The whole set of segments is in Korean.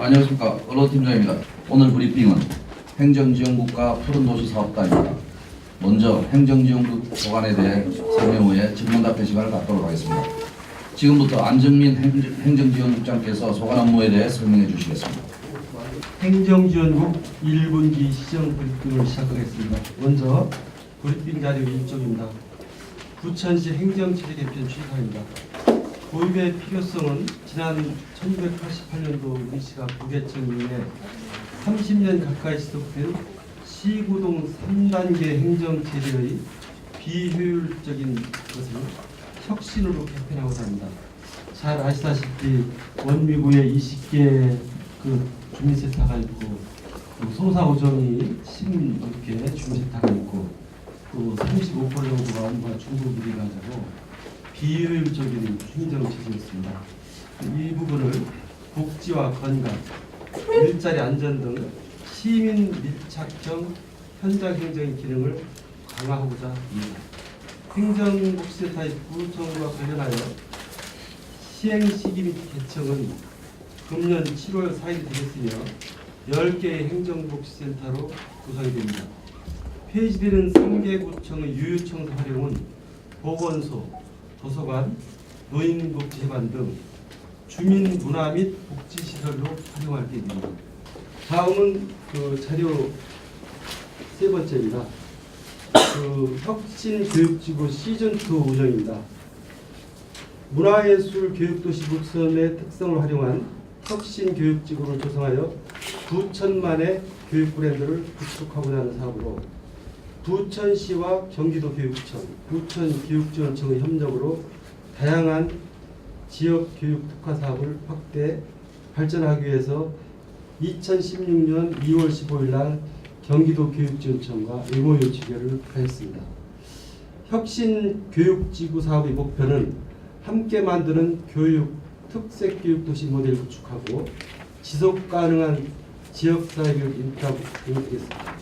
안녕하십니까 언론팀장입니다. 오늘 브리핑은 행정지원국과 푸른도시 사업단입니다. 먼저 행정지원국 소관에 대해 설명 후에 질문 답변 시간을 갖도록 하겠습니다. 지금부터 안정민 행정- 행정지원국장께서 소관 업무에 대해 설명해 주시겠습니다. 행정지원국 1분기 시정 브리핑을 시작하겠습니다. 먼저 브리핑 자료 일정입니다. 부천시 행정체제 개편 취사입니다. 도입의 필요성은 지난 1988년도 우리 시가 부개청 이후에 30년 가까이 지속된 시구동 3단계 행정체제의 비효율적인 것을 혁신으로 개편하고자 합니다. 잘 아시다시피 원미구에 20개 그 주민센터가 있고 그 송사오정이 10 넘게 주민센터가 있고 또 35% 정도가 온갖 중부들이 가지고 비효율적인 행정체제였습니다. 이 부분을 복지와 건강, 일자리 안전 등 시민 밀착형 현장 행정의 기능을 강화하고자 합니다. 행정복지센터의 구청과 관련하여 시행 시기 및 개청은 금년 7월 4일 되겠으며 10개의 행정복지센터로 구성이 됩니다. 폐지되는 3개 구청의 유유청소 활용은 보건소, 도서관, 노인복지회관 등 주민 문화 및 복지 시설로 활용할 계획입니다. 다음은 그 자료 세 번째입니다. 그 혁신 교육지구 시즌 2 운영입니다. 문화예술 교육도시 북섬의 특성을 활용한 혁신 교육지구를 조성하여 부천만의 교육 브랜드를 구축하고자 하는 사업으로 부천시와 경기도 교육청, 부천 교육지원청의 협력으로 다양한 지역 교육 특화 사업을 확대 발전하기 위해서 2016년 2월 15일 날 경기도 교육지원청과 MOU 체결을 하였습니다. 혁신 교육지구 사업의 목표는 함께 만드는 교육 특색 교육 도시 모델 구축하고 지속 가능한 지역사회 교육 인프라 등이겠습니다.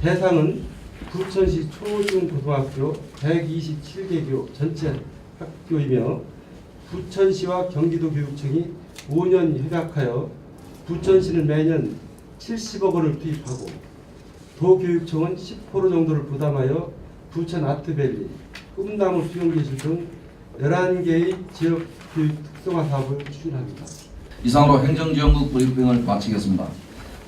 대상은 부천시 초중 고등학교 127개 교 전체 학교이며 부천시와 경기도 교육청이 5년 협약하여 부천시는 매년 70억 원을 투입하고 도교육청은 10% 정도를 부담하여 부천 아트밸리, 꿈나무 수영기술 등 11개의 지역 교육 특성화 사업을 추진합니다. 이상으로 행정지원국 브리핑을 마치겠습니다.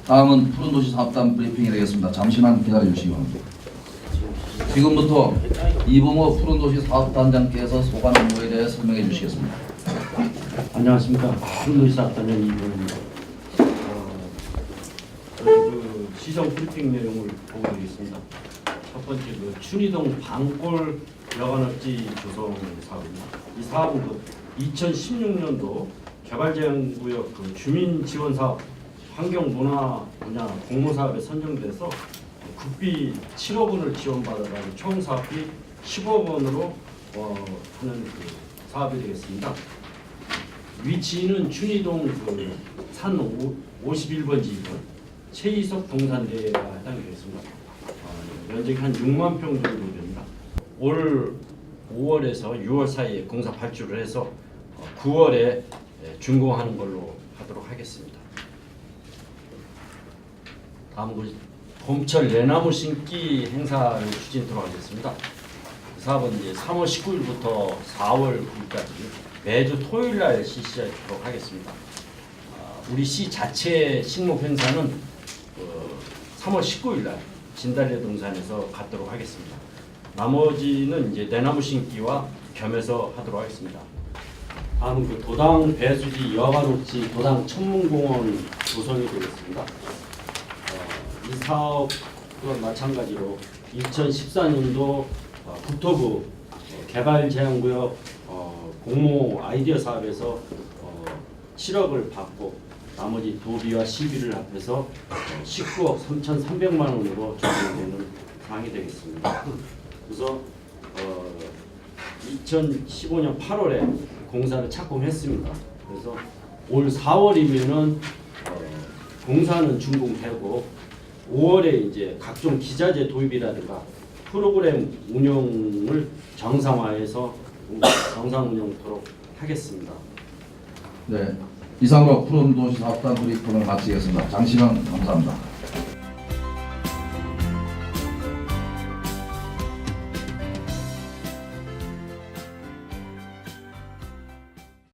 다음은 푸른도시 사업단 브리핑이 되겠습니다. 잠시만 기다려 주시기 바랍니다. 지금부터 이봉호 푸른도시 사업단장께서 소관 업무에 대해 설명해 주시겠습니다. 안녕하십니까. 푸른도시 사업단장 이병입니다. 어, 그 시정 브리핑 내용을 보고 있습니다. 첫 번째 그 춘희동 방골 여관업지 조성 사업입니다. 이 사업은 그 2016년도 개발제한구역 그 주민 지원 사업 환경문화 분야 공모 사업에 선정돼서 국비 7억 원을 지원받아가지고 총 사업비 10억 원으로 어, 하는 그 사업이 되겠습니다. 위치는 춘희동 그 산 51번지이고 최이석 동산대가 해당이 되겠습니다. 어, 면적이 한 6만 평 정도 됩니다. 올 5월에서 6월 사이에 공사 발주를 해서 어, 9월에 준공하는 걸로 하도록 하겠습니다. 다음 그 봄철 내나무 심기 행사를 추진토록 하겠습니다. 그 사업은 이제 3월 19일부터 4월 9일까지 매주 토요일 날 실시하도록 하겠습니다. 아, 우리 시 자체 식목 행사는 그 3월 19일 날 진달래 동산에서 갖도록 하겠습니다. 나머지는 이제 내나무 심기와 겸해서 하도록 하겠습니다. 다음은 그 도당 배수지 여관옥지 도당 천문공원 조성이 되겠습니다. 어, 이 사업과 마찬가지로 2014년도 어, 국토부 어, 개발 제한구역 어, 공모 아이디어 사업에서 어, 7억을 받고 나머지 도비와 시비를 합해서 어, 19억 3,300만 원으로 조정되는 사항이 되겠습니다. 그래서 어, 2015년 8월에 공사를 착공했습니다. 그래서 올 4월이면은 어, 공사는 준공되고 5월에 이제 각종 기자재 도입이라든가 프로그램 운영을 정상화해서 정상 운영토록 하겠습니다. 네, 이상으로 푸른 도시 사업단 브리핑을 마치겠습니다. 장시간 감사합니다.